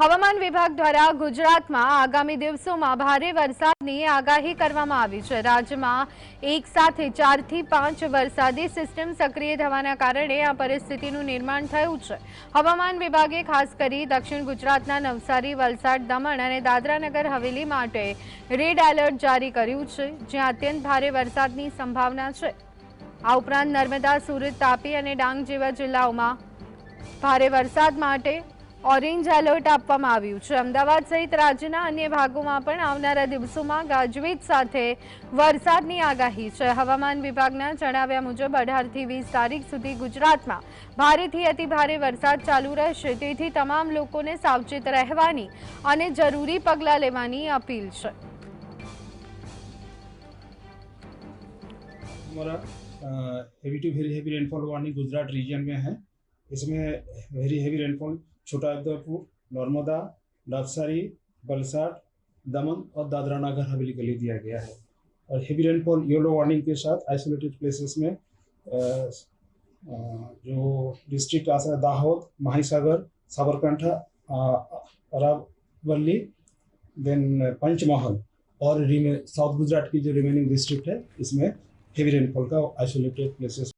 હવામાન વિભાગ દ્વારા ગુજરાતમાં આગામી દિવસોમાં ભારે વરસાદની આગાહી કરવામાં આવી છે રાજ્યમાં એક સાથે ચારથી પાંચ વરસાદી સિસ્ટમ સક્રિય થવાના કારણે આ પરિસ્થિતિનું નિર્માણ થયું છે હવામાન વિભાગે ખાસ કરી દક્ષિણ ગુજરાતના નવસારી વલસાડ દમણ અને દાદરાનગર હવેલી માટે રેડ એલર્ટ જારી કર્યું છે જ્યાં અત્યંત ભારે વરસાદની સંભાવના છે આ ઉપરાંત નર્મદા સુરત તાપી અને ડાંગ જેવા જિલ્લાઓમાં ભારે વરસાદ માટે ઓરેન્જ એલર્ટ આપવામ આવ્યું છે અમદાવાદ સહિત રાજ્યના અન્ય ભાગોમાં પણ આવનારા દિવસોમાં ગાજવીજ સાથે વરસાદની આગાહી છે હવામાન વિભાગના જણાવ્યા મુજબ 18 થી 20 તારીખ સુધી ગુજરાતમાં ભારેથી અતિ ભારે વરસાદ ચાલુ રહેશે તેથી તમામ લોકોએ સાવચેત રહેવાની અને જરૂરી પગલા લેવાની અપીલ છે more a એવટુ very heavy rainfall warning Gujarat region મે હૈ इसमें वेरी हैवी रेनफॉल छोटा उदयपुर नर्मदा नवसारी बलसाट दमन और दादरा नगर हवेली के लिए दिया गया है और हेवी रेनफॉल येलो वार्निंग के साथ आइसोलेटेड प्लेसेस में जो डिस्ट्रिक्ट आता है दाहोद माहीसागर साबरकंठा अरावली देन पंचमहल और साउथ गुजरात की जो रिमेनिंग डिस्ट्रिक्ट है इसमें हेवी रेनफॉल का आइसोलेटेड प्लेसेस